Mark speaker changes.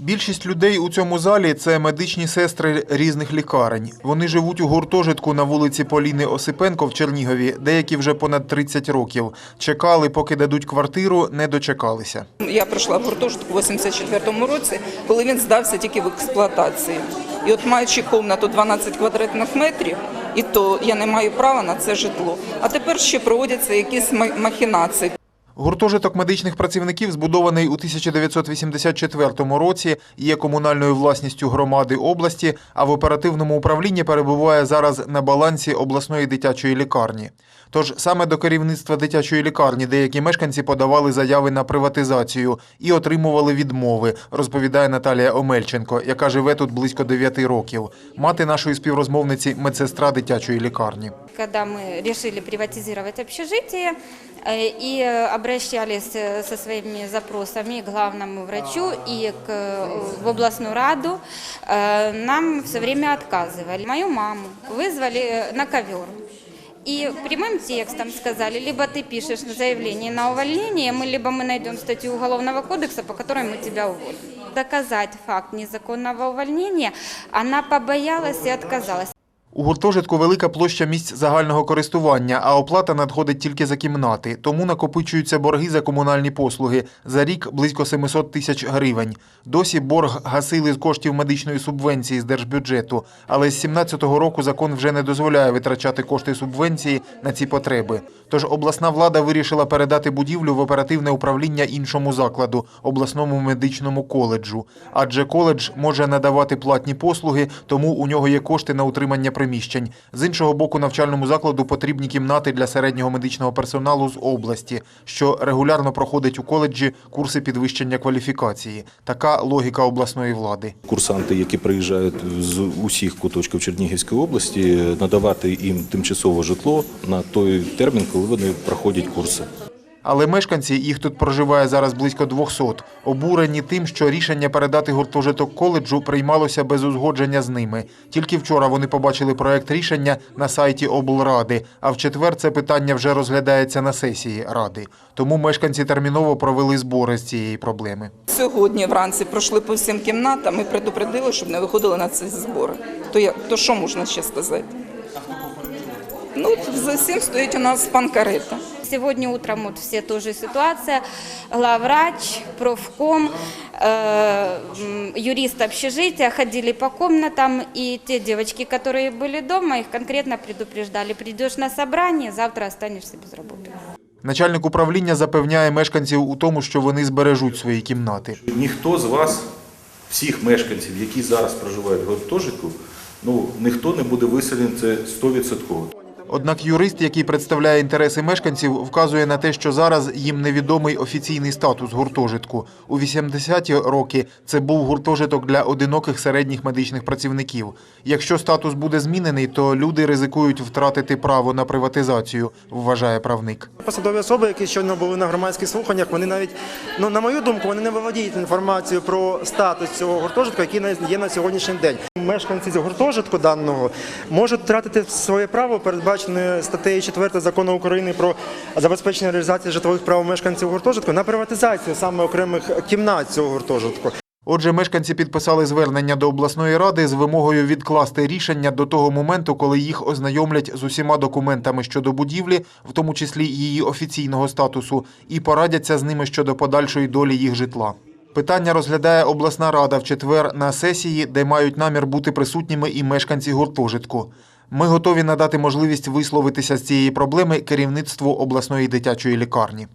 Speaker 1: Більшість людей у цьому залі це медичні сестри різних лікарень. Вони живуть у гуртожитку на вулиці Поліни Осипенко в Чернігові, деякі вже понад 30 років. Чекали, поки дадуть квартиру, не дочекалися.
Speaker 2: Я прийшла в гуртожиток у 84-му році, коли він здався тільки в експлуатацію. І от маючи кімнату 12 квадратних метрів, і то я не маю права на це житло. А тепер ще проводяться якісь ма- махінації.
Speaker 1: Гуртожиток медичних працівників збудований у 1984 році, є комунальною власністю громади області, а в оперативному управлінні перебуває зараз на балансі обласної дитячої лікарні. Тож саме до керівництва дитячої лікарні деякі мешканці подавали заяви на приватизацію і отримували відмови, розповідає Наталія Омельченко, яка живе тут близько 9 років. Мати нашої співрозмовниці медсестра дитячої лікарні.
Speaker 3: Когда мы решили приватизировать общежитие э, и э, обращались э, со своими запросами к главному врачу и к, в областную раду, нам все время отказывали. Мою маму вызвали на ковер. И прямым текстом сказали, либо ты пишешь заявление на увольнение, мы, либо мы найдем статью Уголовного кодекса, по которой мы тебя уволим. Доказать факт незаконного увольнения она побоялась и отказалась.
Speaker 1: У гуртожитку велика площа місць загального користування, а оплата надходить тільки за кімнати. Тому накопичуються борги за комунальні послуги. За рік близько 700 тисяч гривень. Досі борг гасили з коштів медичної субвенції з держбюджету. Але з 17-го року закон вже не дозволяє витрачати кошти субвенції на ці потреби. Тож обласна влада вирішила передати будівлю в оперативне управління іншому закладу обласному медичному коледжу. Адже коледж може надавати платні послуги, тому у нього є кошти на утримання приміщень. З іншого боку, навчальному закладу потрібні кімнати для середнього медичного персоналу з області, що регулярно проходить у коледжі курси підвищення кваліфікації. Така логіка обласної влади.
Speaker 4: Курсанти, які приїжджають з усіх куточків Чернігівської області, надавати їм тимчасове житло на той термін, коли вони проходять курси.
Speaker 1: Але мешканці, їх тут проживає зараз близько 200, обурені тим, що рішення передати гуртожиток коледжу приймалося без узгодження з ними. Тільки вчора вони побачили проект рішення на сайті облради, а в четвер це питання вже розглядається на сесії ради. Тому мешканці терміново провели збори з цієї проблеми.
Speaker 2: Сьогодні вранці пройшли по всім кімнатам і предупредили, щоб не виходили на ці збори. То, я, то що можна ще сказати? Ну, за всім стоїть у нас пан Карета
Speaker 3: Сегодня утром вот все тоже ситуация. Главврач, профком, э, м, юрист общежития ходили по комнатам, и те девочки, которые были дома, их конкретно предупреждали, придешь на собрание, завтра останешься без работы.
Speaker 1: Начальник управління запевняє мешканців у тому, що вони збережуть свої кімнати.
Speaker 4: Ніхто з вас, всіх мешканців, які зараз проживають в гуртожитку, ну ніхто не буде виселений, це 100%.
Speaker 1: Однак юрист, який представляє інтереси мешканців, вказує на те, що зараз їм невідомий офіційний статус гуртожитку. У 80-ті роки це був гуртожиток для одиноких середніх медичних працівників. Якщо статус буде змінений, то люди ризикують втратити право на приватизацію, вважає правник.
Speaker 5: Посадові особи, які щойно були на громадських слуханнях, вони навіть, ну на мою думку, вони не володіють інформацією про статус цього гуртожитку, який є на сьогоднішній день. Мешканці цього гуртожитку даного можуть втратити своє право, передбачене статтею 4 закону України про забезпечення реалізації житлових прав мешканців гуртожитку на приватизацію саме окремих кімнат цього гуртожитку.
Speaker 1: Отже, мешканці підписали звернення до обласної ради з вимогою відкласти рішення до того моменту, коли їх ознайомлять з усіма документами щодо будівлі, в тому числі її офіційного статусу, і порадяться з ними щодо подальшої долі їх житла. Питання розглядає обласна рада в четвер на сесії, де мають намір бути присутніми і мешканці гуртожитку. Ми готові надати можливість висловитися з цієї проблеми керівництву обласної дитячої лікарні.